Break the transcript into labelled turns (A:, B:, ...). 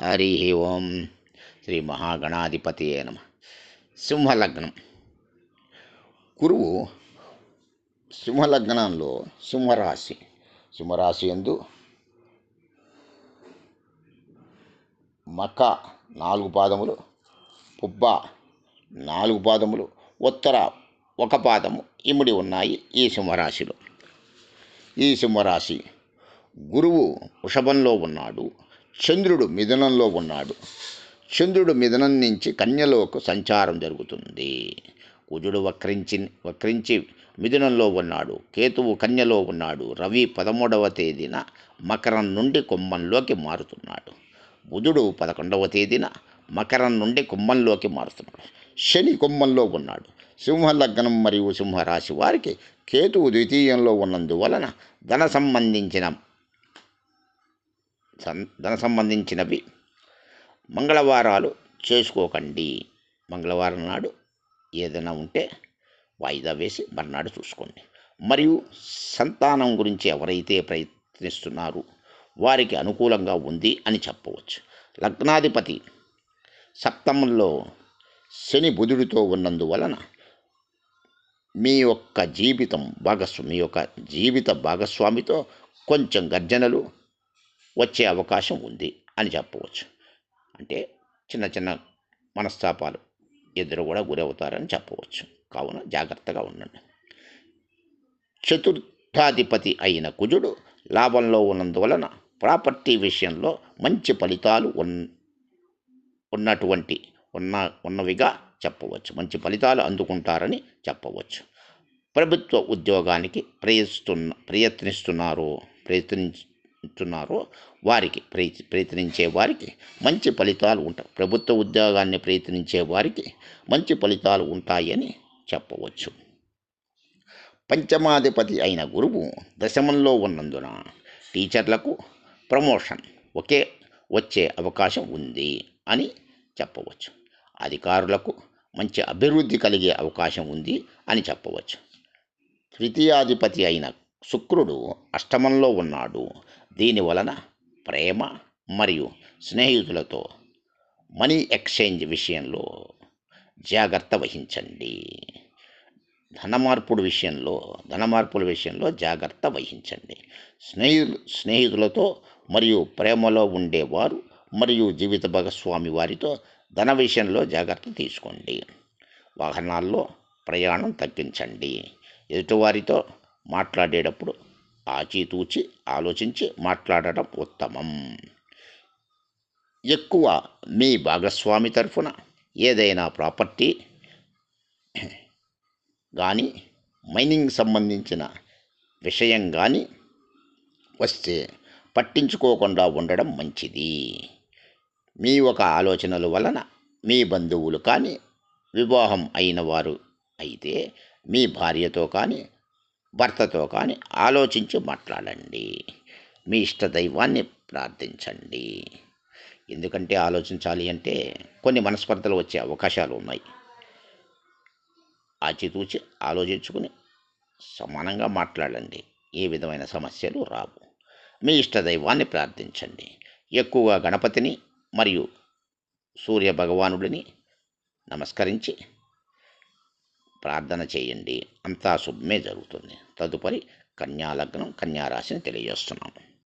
A: హరి ఓం శ్రీ మహాగణాధిపతి నమ. సింహలగ్నం. గురువు సింహలగ్నంలో సింహరాశి. సింహరాశి ఎందు మక నాలుగు పాదములు పుబ్బ నాలుగు పాదములు ఉత్తర ఒక పాదము ఇమిడి ఉన్నాయి ఈ సింహరాశిలో. ఈ సింహరాశి గురువు వృషభంలో ఉన్నాడు. చంద్రుడు మిథునంలో ఉన్నాడు. చంద్రుడు మిథునం నుంచి కన్యలోకి సంచారం జరుగుతుంది. కుజుడు వక్రించి వక్రించి మిథునంలో ఉన్నాడు. కేతువు కన్యలో ఉన్నాడు. రవి పదమూడవ తేదీన మకరం నుండి కుంభంలోకి మారుతున్నాడు. బుధుడు పదకొండవ తేదీన మకరం నుండి కుంభంలోకి మారుతున్నాడు. శని కుంభంలో ఉన్నాడు. సింహ లగ్నం మరియు సింహరాశి వారికి కేతువు ద్వితీయంలో ఉన్నందువలన ధన సంబంధించిన ధన సంబంధించినవి. మంగళవారాలు చేసుకోకండి. మంగళవారం నాడు ఏదైనా ఉంటే వాయిదా వేసి మర్నాడు చూసుకోండి. మరియు సంతానం గురించి ఎవరైతే ప్రయత్నిస్తున్నారు వారికి అనుకూలంగా ఉంది అని చెప్పవచ్చు. లగ్నాధిపతి సప్తమంలో శని బుధుడితో ఉన్నందువలన మీ యొక్క జీవితం భాగస్వామి మీ యొక్క జీవిత భాగస్వామితో కొంచెం గర్జనలు వచ్చే అవకాశం ఉంది అని చెప్పవచ్చు. అంటే చిన్న చిన్న మనస్తాపాలు ఎదురు కూడా గురవుతారని చెప్పవచ్చు. కావున జాగ్రత్తగా ఉండండి. చతుర్థాధిపతి అయిన కుజుడు లాభంలో ఉన్నందువలన ప్రాపర్టీ విషయంలో మంచి ఫలితాలు ఉన్ ఉన్నటువంటి ఉన్న ఉన్నవిగా చెప్పవచ్చు. మంచి ఫలితాలు అందుకుంటారని చెప్పవచ్చు. ప్రభుత్వ ఉద్యోగానికి ప్రయత్నిస్తున్న ప్రయత్ని ప్రయత్నిస్తున్నారో వారికి ప్రయత్ ప్రయత్నించే వారికి మంచి ఫలితాలు ఉంటాయి. ప్రభుత్వ ఉద్యోగాన్ని ప్రయత్నించే వారికి మంచి ఫలితాలు ఉంటాయని చెప్పవచ్చు. పంచమాధిపతి అయిన గురువు దశమంలో ఉన్నందున టీచర్లకు ప్రమోషన్ ఒకే వచ్చే అవకాశం ఉంది అని చెప్పవచ్చు. అధికారులకు మంచి అభివృద్ధి కలిగే అవకాశం ఉంది అని చెప్పవచ్చు. తృతీయాధిపతి అయిన శుక్రుడు అష్టమంలో ఉన్నాడు. దీని వలన ప్రేమ మరియు స్నేహితులతో మనీ ఎక్స్చేంజ్ విషయంలో జాగ్రత్త వహించండి. ధనమార్పుడు విషయంలో ధనమార్పుల విషయంలో జాగ్రత్త వహించండి. స్నేహితులు స్నేహితులతో మరియు ప్రేమలో ఉండేవారు మరియు జీవిత భాగస్వామి వారితో ధన విషయంలో జాగ్రత్త తీసుకోండి. వాహనాల్లో ప్రయాణం తగ్గించండి. ఎదుటివారితో మాట్లాడేటప్పుడు ఆచితూచి ఆలోచించి మాట్లాడటం ఉత్తమం. ఎక్కువ మీ భాగస్వామి తరఫున ఏదైనా ప్రాపర్టీ కానీ మైనింగ్ సంబంధించిన విషయం కానీ వస్తే పట్టించుకోకుండా ఉండడం మంచిది. మీ ఒక ఆలోచనల వలన మీ బంధువులు కానీ వివాహం అయిన వారు అయితే మీ భార్యతో కానీ భర్తతో కానీ ఆలోచించి మాట్లాడండి. మీ ఇష్ట దైవాన్ని ప్రార్థించండి. ఎందుకంటే ఆలోచించాలి అంటే కొన్ని మనస్పర్ధలు వచ్చే అవకాశాలు ఉన్నాయి. ఆచితూచి ఆలోచించుకుని సమానంగా మాట్లాడండి. ఏ విధమైన సమస్యలు రావు. మీ ఇష్ట దైవాన్ని ప్రార్థించండి. ఎక్కువగా గణపతిని మరియు సూర్య భగవానుడిని నమస్కరించి ప్రార్థన చేయండి. అంతా శుభమే జరుగుతుంది. తదుపరి కన్యాలగ్నం కన్యారాశిని కన్యా రాశిని తెలియజేస్తున్నాము.